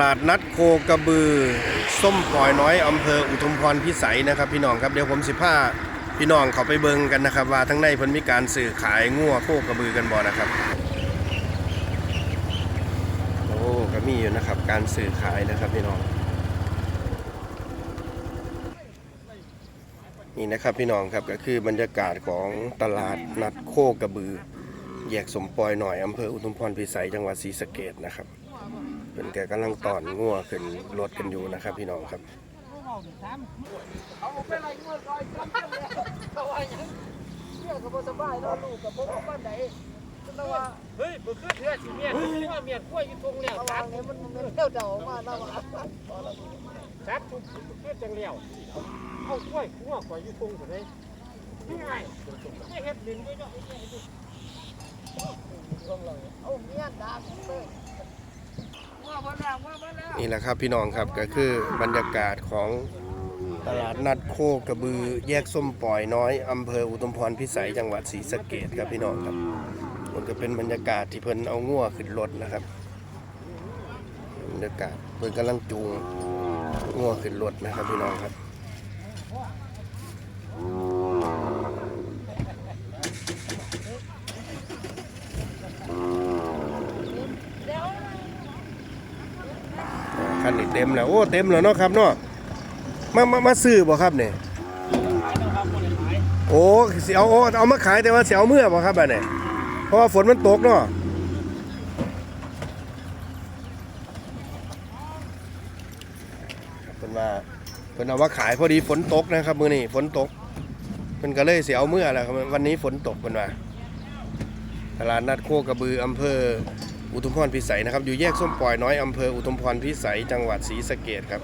ลาดนัดโคกระบือ ส้มปล่อยน้อยอำเภออุทุมพรพิสัยนะครับ พี่น้องครับเดี๋ยวผมสิพาพี่น้องเขาไปเบิงกันนะครับ ว่าทั้งในเพิ่นมีการสื่อขายงัวโคกระบือกันบ่นะครับโอ้ก็มีอยู่นะครับการสื่อขายนะครับพี่น้องนี่นะครับพี่น้องครับก็คือบรรยากาศของตลาดนัดโคกระบือ แยกสมปอยหน่อยอำเภออุทุมพรพิสัยจังหวัดศรีสะเกดนะครับ เป็นแกกำลังตอนงัวขึ้นรถกันอยู่นะครับ พี่น้องครับเอาไปอะไรเมื่อก่อนจำเป็นแล้วเขาว่าหยังเนี่ยก็บ่สบายเนาะลูกกับบ่บ้านใดแต่ว่าเฮ้ยบ่คือเทื่อสิเมียนว่าเมียกล้วยอยู่ตรงแล้วระควัรังเนี่ยมันมันเที่ยวเดามาแล้วว่าชัดทุกเทื่อจังแล้วเอากล้วยขัวกว่าอยู่ตรงพุ่นเด้นี่ไงนี่เฮ็ดดินด้วยเนาะเอาเมียดาบเลยว่าบ่แล้วว่าบ่แล้ว นี่แหละครับพี่น้องครับก็คือบรรยากาศของตลาดนัดโคกระบือแยกส้มปล่อยน้อยอำเภออุทุมพรพิสัยจังหวัดศรีสะเกดครับพี่น้องครับมันก็เป็นบรรยากาศที่เพิ่นเอางัวขึ้นรถนะครับบรรยากาศเพิ่นกำลังจูงงัวขึ้นรถนะครับพี่น้องครับ คันนี้เต็มแล้ว โอ้ เต็มแล้วเนาะครับเนาะมามามาซื้อบ่ครับเนี่ยโอ้เสิเอาโอ้เอามาขายแต่ว่าเสิเอาเมื่อบ่ครับบัดนี้เพราะว่าฝนมันตกเนาะเพิ่นว่าเพิ่นเอามาขายพอดีฝนตกนะครับมื้อนี้ฝนตกเพิ่นก็เลยสิเอาเมื่อแล้วครับวันนี้ฝนตกเพิ่นว่าตลาดนัดโคกระบืออำเภอ อุทุมพรพิสัยนะครับ อยู่แยกส้มปล่อยน้อยอำเภออุทุมพรพิสัยจังหวัดศรีสะเกดครับ